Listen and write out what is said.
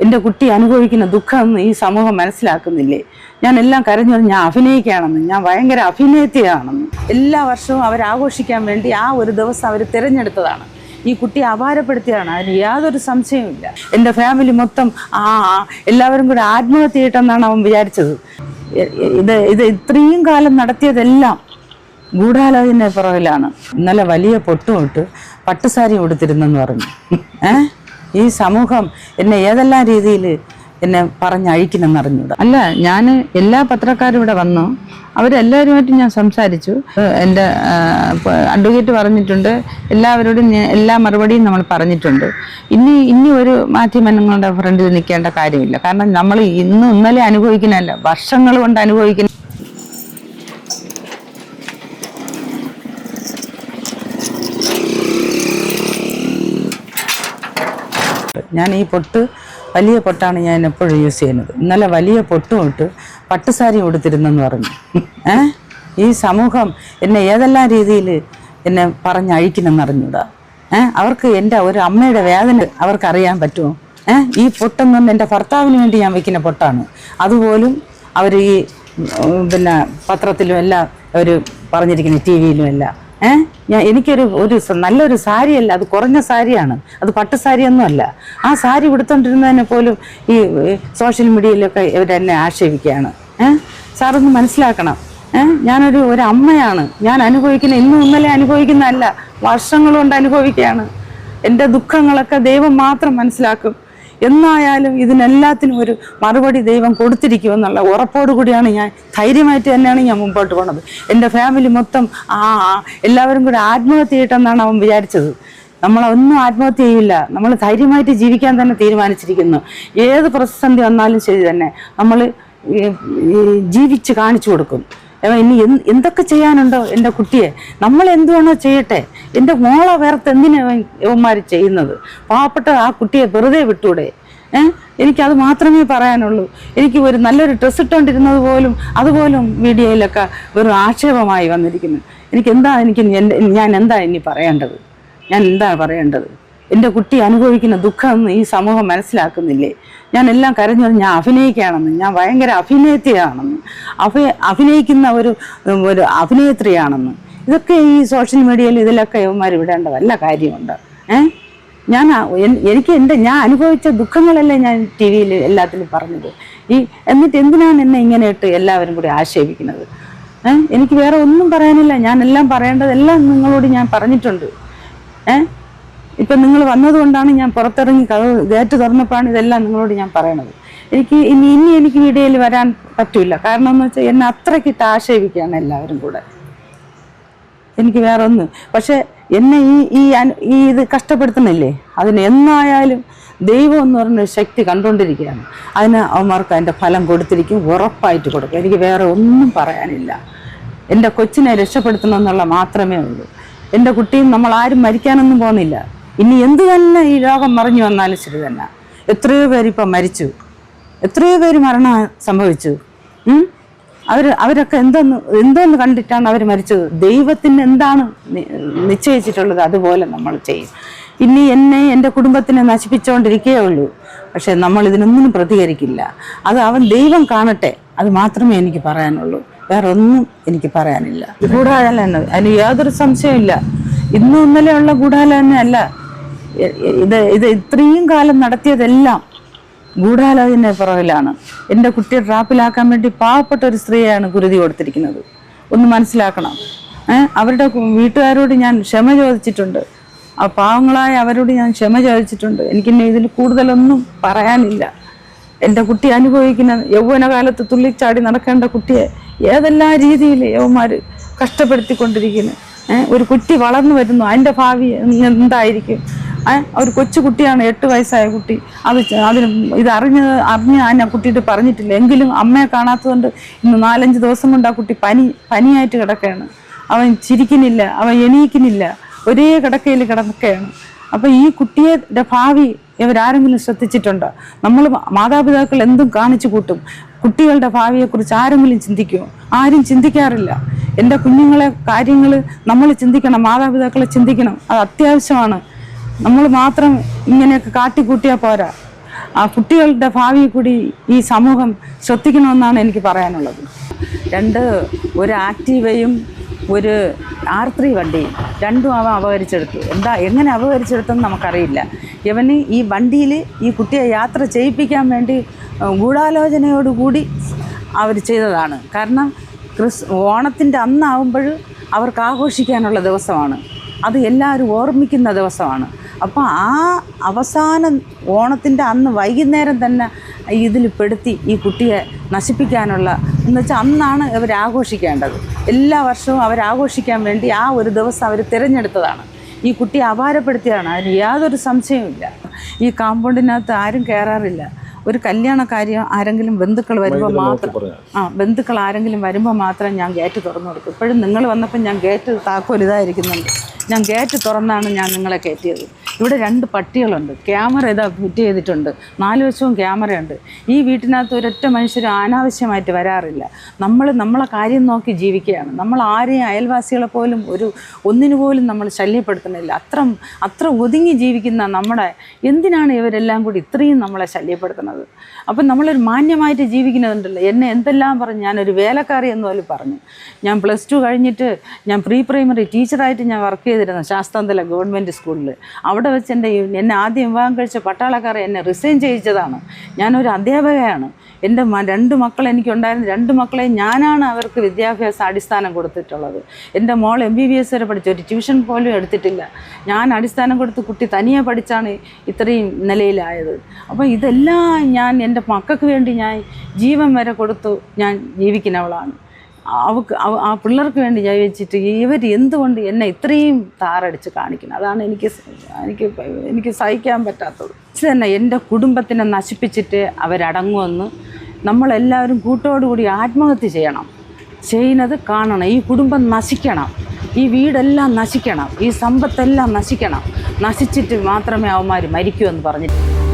എന്റെ കുട്ടി അനുഭവിക്കുന്ന ദുഃഖം ഈ സമൂഹം മനസ്സിലാക്കുന്നില്ലേ? ഞാൻ എല്ലാം കരഞ്ഞു ഞാൻ അഭിനയിക്കുകയാണെന്ന് ഞാൻ ഭയങ്കര അഭിനയത്തിയാണെന്ന് എല്ലാ വർഷവും അവർ ആഘോഷിക്കാൻ വേണ്ടി ആ ഒരു ദിവസം അവർ തിരഞ്ഞെടുത്തതാണ്. ഈ കുട്ടി അപാരപ്പെടുത്തിയാണ് അതിന് യാതൊരു സംശയവുമില്ല. എന്റെ ഫാമിലി മൊത്തം ആ എല്ലാവരും കൂടെ ആത്മഹത്യ ചെയ്യട്ടെന്നാണ് അവൻ വിചാരിച്ചത്. ഇത് ഇത് ഇത്രയും കാലം നടത്തിയതെല്ലാം ഗൂഢാലോചന പുറകിലാണ്. ഇന്നലെ വലിയ പൊട്ടുമിട്ട് പട്ടുസാരി ഉടുത്തിരുന്നെന്ന് പറഞ്ഞു. ഏ? ഈ സമൂഹം എന്നെ ഏതെല്ലാം രീതിയിൽ എന്നെ പറഞ്ഞയക്കണമെന്ന് അറിഞ്ഞൂടാ അല്ല ഞാൻ എല്ലാ പത്രക്കാരും ഇവിടെ വന്നു. അവരെല്ലാവരുമായിട്ട് ഞാൻ സംസാരിച്ചു. എന്റെ അഡ്വക്കേറ്റ് പറഞ്ഞിട്ടുണ്ട്. എല്ലാവരോടും എല്ലാ മറുപടിയും നമ്മൾ പറഞ്ഞിട്ടുണ്ട്. ഇനി ഇനി ഒരു മാധ്യമങ്ങളുടെ ഫ്രണ്ടിൽ നിൽക്കേണ്ട കാര്യമില്ല. കാരണം നമ്മൾ ഇന്നും ഇന്നലെ അനുഭവിക്കുന്നതല്ല വർഷങ്ങൾ കൊണ്ട് അനുഭവിക്കുന്ന ഞാൻ ഈ പൊട്ട് വലിയ പൊട്ടാണ് ഞാൻ എപ്പോഴും യൂസ് ചെയ്യുന്നത്. ഇന്നലെ വലിയ പൊട്ടും ഇട്ട് പട്ടുസാരി കൊടുത്തിരുന്നെന്ന് പറഞ്ഞു. ഏ? ഈ സമൂഹം എന്നെ ഏതെല്ലാം രീതിയിൽ എന്നെ പറഞ്ഞയക്കണമെന്ന് അറിഞ്ഞൂടാ. ഏ? അവർക്ക് എന്റെ ഒരു അമ്മയുടെ വേദന അവർക്കറിയാൻ പറ്റുമോ? ഏ? ഈ പൊട്ടൊന്നും എന്റെ ഭർത്താവിന് വേണ്ടി ഞാൻ വയ്ക്കുന്ന പൊട്ടാണ്. അതുപോലും അവർ ഈ പിന്നെ പത്രത്തിലും എല്ലാം അവർ പറഞ്ഞിരിക്കുന്ന ടി വിയിലും എല്ലാം. ഏഹ് ഞാൻ എനിക്കൊരു ഒരു നല്ലൊരു സാരിയല്ല അത് കുറഞ്ഞ സാരിയാണ്. അത് പട്ട് സാരിയൊന്നുമല്ല. ആ സാരി ഉടുത്തോണ്ടിരുന്നതിനെ പോലും ഈ സോഷ്യൽ മീഡിയയിലൊക്കെ ഇവരെന്നെ ആക്ഷേപിക്കുകയാണ്. ഏഹ് സാറൊന്ന് മനസ്സിലാക്കണം. ഏഹ് ഞാനൊരു ഒരു അമ്മയാണ്. ഞാൻ അനുഭവിക്കുന്ന ഇന്നും ഇന്നലെ അനുഭവിക്കുന്നതല്ല. വർഷങ്ങൾ കൊണ്ട് അനുഭവിക്കുകയാണ്. എന്റെ ദുഃഖങ്ങളൊക്കെ ദൈവം മാത്രം മനസ്സിലാക്കും. എന്നായാലും ഇതിനെല്ലാത്തിനും ഒരു മറുപടി ദൈവം കൊടുത്തിരിക്കുമെന്നുള്ള ഉറപ്പോടു കൂടിയാണ് ഞാൻ ധൈര്യമായിട്ട് തന്നെയാണ് ഞാൻ മുമ്പോട്ട് പോണത്. എന്റെ ഫാമിലി മൊത്തം ആ എല്ലാവരും കൂടി ആത്മഹത്യ ചെയ്യട്ടെന്നാണ് അവൻ വിചാരിച്ചത്. നമ്മളൊന്നും ആത്മഹത്യ ചെയ്യില്ല. നമ്മൾ ധൈര്യമായിട്ട് ജീവിക്കാൻ തന്നെ തീരുമാനിച്ചിരിക്കുന്നു. ഏത് പ്രതിസന്ധി വന്നാലും ശരി തന്നെ നമ്മൾ ജീവിച്ച് കാണിച്ചു കൊടുക്കും. ഇനി എന്തൊക്കെ ചെയ്യാനുണ്ടോ എന്റെ കുട്ടിയെ? നമ്മൾ എന്തുവേണോ ചെയ്യട്ടെ? എന്റെ മോളെ വേർത്ത് എന്തിനാണ് ഇവന്മാർ ചെയ്യുന്നത്? പാവപ്പെട്ട ആ കുട്ടിയെ വെറുതെ വിട്ടൂടെ? ഏഹ് എനിക്കത് മാത്രമേ പറയാനുള്ളൂ. എനിക്ക് ഒരു നല്ലൊരു ഡ്രസ്സ് ഇട്ടുകൊണ്ടിരുന്നത് പോലും അതുപോലും മീഡിയയിലൊക്കെ വെറും ആക്ഷേപമായി വന്നിരിക്കുന്നു. എനിക്ക് എന്താ എനിക്ക് ഞാൻ എന്താ ഇനി പറയേണ്ടത്? ഞാൻ എന്താ പറയേണ്ടത്? എന്റെ കുട്ടി അനുഭവിക്കുന്ന ദുഃഖമൊന്നും ഈ സമൂഹം മനസ്സിലാക്കുന്നില്ലേ? ഞാൻ എല്ലാം കരഞ്ഞത് ഞാൻ അഭിനയിക്കുകയാണെന്ന് ഞാൻ ഭയങ്കര അഭിനേത്രിയാണെന്ന് അഭി അഭിനയിക്കുന്ന ഒരു ഒരു അഭിനേത്രിയാണെന്ന്. ഇതൊക്കെ ഈ സോഷ്യൽ മീഡിയയിൽ ഇതിലൊക്കെ ഇവന്മാർ വിടേണ്ട വല്ല കാര്യമുണ്ട്. ഏഹ് ഞാൻ എനിക്ക് എന്റെ ഞാൻ അനുഭവിച്ച ദുഃഖങ്ങളല്ലേ ഞാൻ ടി വിയിൽ എല്ലാത്തിലും പറഞ്ഞത്. ഈ എന്നിട്ട് എന്തിനാണ് എന്നെ ഇങ്ങനെ ഇട്ട് എല്ലാവരും കൂടി ആക്ഷേപിക്കുന്നത്? ഏഹ് എനിക്ക് വേറെ ഒന്നും പറയാനില്ല. ഞാൻ എല്ലാം പറയേണ്ടതെല്ലാം നിങ്ങളോട് ഞാൻ പറഞ്ഞിട്ടുണ്ട്. ഏഹ് ഇപ്പൊ നിങ്ങൾ വന്നതുകൊണ്ടാണ് ഞാൻ പുറത്തിറങ്ങി കഥ ഗേറ്റ് തുറന്നപ്പോഴാണ് ഇതെല്ലാം നിങ്ങളോട് ഞാൻ പറയണത്. എനിക്ക് ഇനി ഇനി എനിക്ക് വീഡിയോയിൽ വരാൻ പറ്റില്ല കാരണം എന്ന് വെച്ചാൽ എന്നെ അത്രയ്ക്ക് ആക്ഷേപിക്കുകയാണ് എല്ലാവരും കൂടെ. എനിക്ക് വേറെ ഒന്ന്. പക്ഷേ എന്നെ ഈ ഈ ഈ ഇത് കഷ്ടപ്പെടുത്തുന്നില്ലേ? അതിന് എന്നായാലും ദൈവം എന്ന് പറഞ്ഞ ശക്തി കണ്ടുകൊണ്ടിരിക്കുകയാണ്. അതിന് അവന്മാർക്ക് അതിന്റെ ഫലം കൊടുത്തിരിക്കും ഉറപ്പായിട്ട് കൊടുക്കും. എനിക്ക് വേറെ ഒന്നും പറയാനില്ല. എന്റെ കൊച്ചിനെ രക്ഷപ്പെടുത്തണം എന്നുള്ള മാത്രമേ ഉള്ളൂ. എന്റെ കുട്ടിയും നമ്മൾ ആരും മരിക്കാനൊന്നും പോകുന്നില്ല. ഇനി എന്തു തന്നെ ഈ രോഗം മറിഞ്ഞു വന്നാലും ശരി തന്നെ. എത്രയോ പേരിപ്പം മരിച്ചു. എത്രയോ പേര് മരണം സംഭവിച്ചു. ഉം? അവർ അവരൊക്കെ എന്തെന്ന് എന്തോന്ന് കണ്ടിട്ടാണ് അവർ മരിച്ചത്? ദൈവത്തിന് എന്താണ് നിശ്ചയിച്ചിട്ടുള്ളത്? അതുപോലെ നമ്മൾ ചെയ്യും. ഇനി എന്നെ എന്റെ കുടുംബത്തിനെ നശിപ്പിച്ചുകൊണ്ടിരിക്കേ ഉള്ളൂ പക്ഷെ നമ്മൾ ഇതിനൊന്നും പ്രതികരിക്കില്ല. അത് അവൻ ദൈവം കാണട്ടെ. അത് മാത്രമേ എനിക്ക് പറയാനുള്ളൂ. വേറെ ഒന്നും എനിക്ക് പറയാനില്ല. ഗൂഢാലോചന അതിന് യാതൊരു സംശയമില്ല ഇന്നും ഇന്നലെയുള്ള ഗൂഢാലോചന അല്ല ഇത് ഇത് ഇത്രയും കാലം നടത്തിയതെല്ലാം ഗൂഢാലോചന പുറകിലാണ്. എന്റെ കുട്ടിയെ ട്രാപ്പിലാക്കാൻ വേണ്ടി പാവപ്പെട്ട ഒരു സ്ത്രീയാണ് കുരുതി കൊടുത്തിരിക്കുന്നത്. ഒന്ന് മനസ്സിലാക്കണം. അവരുടെ വീട്ടുകാരോട് ഞാൻ ക്ഷമ ചോദിച്ചിട്ടുണ്ട്. ആ പാവങ്ങളായ അവരോട് ഞാൻ ക്ഷമ ചോദിച്ചിട്ടുണ്ട്. എനിക്കിന്നെ ഇതിൽ കൂടുതലൊന്നും പറയാനില്ല. എന്റെ കുട്ടി അനുഭവിക്കുന്ന യൗവനകാലത്ത് തുള്ളിച്ചാടി നടക്കേണ്ട കുട്ടിയെ ഏതെല്ലാം രീതിയിൽ യവന്മാർ കഷ്ടപ്പെടുത്തിക്കൊണ്ടിരിക്കുന്നു. ഒരു കുട്ടി വളർന്നു വരുന്നു. അതിന്റെ ഭാവി എന്തായിരിക്കും? ഒരു കൊച്ചു കുട്ടിയാണ് എട്ട് വയസ്സായ കുട്ടി. അത് അതിന് ഇത് അറിഞ്ഞ് അറിഞ്ഞ് ആ കുട്ടിയിട്ട് പറഞ്ഞിട്ടില്ല. എങ്കിലും അമ്മയെ കാണാത്തതുകൊണ്ട് ഇന്ന് നാലഞ്ച് ദിവസം കൊണ്ട് ആ കുട്ടി പനി പനിയായിട്ട് കിടക്കുകയാണ്. അവൻ ചിരിക്കുന്നില്ല അവൻ എണീക്കുന്നില്ല. ഒരേ കിടക്കയിൽ കിടക്കുകയാണ്. അപ്പം ഈ കുട്ടിയുടെ ഭാവി ഇവരാരെങ്കിലും ശ്രദ്ധിച്ചിട്ടുണ്ട്? നമ്മൾ മാതാപിതാക്കൾ എന്തും കാണിച്ചു കൂട്ടും. കുട്ടികളുടെ ഭാവിയെക്കുറിച്ച് ആരെങ്കിലും ചിന്തിക്കുമോ ആരും ചിന്തിക്കാറില്ല. എന്റെ കുഞ്ഞുങ്ങളെ കാര്യങ്ങൾ നമ്മൾ ചിന്തിക്കണം മാതാപിതാക്കളെ ചിന്തിക്കണം. അത് അത്യാവശ്യമാണ്. നമ്മൾ മാത്രം ഇങ്ങനെയൊക്കെ കാട്ടിക്കൂട്ടിയാൽ പോരാ. ആ കുട്ടികളുടെ ഭാവി കൂടി ഈ സമൂഹം ശ്രദ്ധിക്കണമെന്നാണ് എനിക്ക് പറയാനുള്ളത്. രണ്ട് ഒരു ആക്റ്റീവയും ഒരു ആർ ത്രീ വണ്ടിയും രണ്ടും അവൻ അപകരിച്ചെടുത്തു. എന്താ എങ്ങനെ അപകരിച്ചെടുത്തെന്ന് നമുക്കറിയില്ല. ഇവന് ഈ വണ്ടിയിൽ ഈ കുട്ടിയെ യാത്ര ചെയ്യിപ്പിക്കാൻ വേണ്ടി ഗൂഢാലോചനയോടുകൂടി അവർ ചെയ്തതാണ്. കാരണം ക്രിസ് ഓണത്തിന്റെ അന്നാവുമ്പോൾ അവർക്ക് ആഘോഷിക്കാനുള്ള ദിവസമാണ്. അത് എല്ലാവരും ഓർമ്മിക്കുന്ന ദിവസമാണ്. അപ്പോൾ ആ അവസാന ഓണത്തിന്റെ അന്ന് വൈകുന്നേരം തന്നെ ഇതിൽ പെടുത്തി ഈ കുട്ടിയെ നശിപ്പിക്കാനുള്ള എന്ന് വെച്ചാൽ അന്നാണ് അവർ ആഘോഷിക്കേണ്ടത്. എല്ലാ വർഷവും അവരാഘോഷിക്കാൻ വേണ്ടി ആ ഒരു ദിവസം അവർ തിരഞ്ഞെടുത്തതാണ്. ഈ കുട്ടിയെ അപാരപ്പെടുത്തിയതാണ്. അതിന് യാതൊരു സംശയവുമില്ല ഈ കാമ്പൗണ്ടിനകത്ത് ആരും കയറാറില്ല ഒരു കല്യാണ കാര്യം ആരെങ്കിലും ബന്ധുക്കൾ വരുമ്പോൾ മാത്രം ആ ബന്ധുക്കൾ ആരെങ്കിലും വരുമ്പോൾ മാത്രം ഞാൻ ഗേറ്റ് തുറന്നു കൊടുക്കും. ഇപ്പോഴും നിങ്ങൾ വന്നപ്പോൾ ഞാൻ ഗേറ്റ് താക്കോൽ ഇതായിരിക്കുന്നുണ്ട്. ഞാൻ ഗേറ്റ് തുറന്നാണ് ഞാൻ നിങ്ങളെ കയറ്റിയത്. ഇവിടെ രണ്ട് പട്ടികളുണ്ട്. ക്യാമറ ഇതാ ഫിറ്റ് ചെയ്തിട്ടുണ്ട്. നാല് വശവും ക്യാമറയുണ്ട്. ഈ വീട്ടിനകത്ത് ഒരൊറ്റ മനുഷ്യർ അനാവശ്യമായിട്ട് വരാറില്ല. നമ്മൾ നമ്മളെ കാര്യം നോക്കി ജീവിക്കുകയാണ്. നമ്മൾ ആരെയും അയൽവാസികളെ പോലും ഒരു ഒന്നിനു പോലും നമ്മൾ ശല്യപ്പെടുത്തുന്നില്ല. അത്ര അത്ര ഒതുങ്ങി ജീവിക്കുന്ന നമ്മുടെ എന്തിനാണ് ഇവരെല്ലാം കൂടി ഇത്രയും നമ്മളെ ശല്യപ്പെടുത്തുന്നത്? അപ്പം നമ്മളൊരു മാന്യമായിട്ട് ജീവിക്കുന്നതുണ്ടല്ലോ. എന്നെ എന്തെല്ലാം പറഞ്ഞു? ഞാനൊരു വേലക്കാരി എന്ന് പോലും പറഞ്ഞു. ഞാൻ പ്ലസ് ടു കഴിഞ്ഞിട്ട് ഞാൻ പ്രീ പ്രൈമറി ടീച്ചറായിട്ട് ഞാൻ വർക്ക് ചെയ്തിരുന്നു ശാസ്താന്തല ഗവൺമെന്റ് സ്കൂളിൽ അവിടെ വെച്ച് എന്റെ എന്നെ ആദ്യം വിവാഹം കഴിച്ച പട്ടാളക്കാരെ എന്നെ റിസൈൻ ചെയ്യിച്ചതാണ്. ഞാനൊരു അധ്യാപകയാണ്. എന്റെ രണ്ട് മക്കൾ എനിക്കുണ്ടായിരുന്ന. രണ്ട് മക്കളെ ഞാനാണ് അവർക്ക് വിദ്യാഭ്യാസ അടിസ്ഥാനം കൊടുത്തിട്ടുള്ളത്. എന്റെ മോൾ എം ബി ബി എസ് വരെ പഠിച്ചു. ഒരു ട്യൂഷൻ പോലും എടുത്തിട്ടില്ല. ഞാൻ അടിസ്ഥാനം കൊടുത്ത് കുട്ടി തനിയെ പഠിച്ചാണ് ഇത്രയും നിലയിലായത്. അപ്പോൾ ഇതെല്ലാം ഞാൻ എന്റെ മക്കൾക്ക് വേണ്ടി ഞാൻ ജീവൻ വരെ കൊടുത്തു ഞാൻ ജീവിക്കുന്നവളാണ്. അവക്ക് ആ പിള്ളേർക്ക് വേണ്ടി ഞാൻ ജീവിച്ചിട്ട് ഇവർ എന്തുകൊണ്ട് എന്നെ ഇത്രയും താറടിച്ച് കാണിക്കുന്നത് അതാണ് എനിക്ക് എനിക്ക് എനിക്ക് സഹിക്കാൻ പറ്റാത്തത്. തന്നെ എന്റെ കുടുംബത്തിനെ നശിപ്പിച്ചിട്ട് അവരടങ്ങുമെന്ന് നമ്മളെല്ലാവരും കൂട്ടോടുകൂടി ആത്മഹത്യ ചെയ്യണം. ചെയ്യുന്നത് കാണണം. ഈ കുടുംബം നശിക്കണം. ഈ വീടെല്ലാം നശിക്കണം. ഈ സമ്പത്തെല്ലാം നശിക്കണം. നശിച്ചിട്ട് മാത്രമേ അവന്മാർ മരിക്കൂ എന്ന് പറഞ്ഞിട്ട്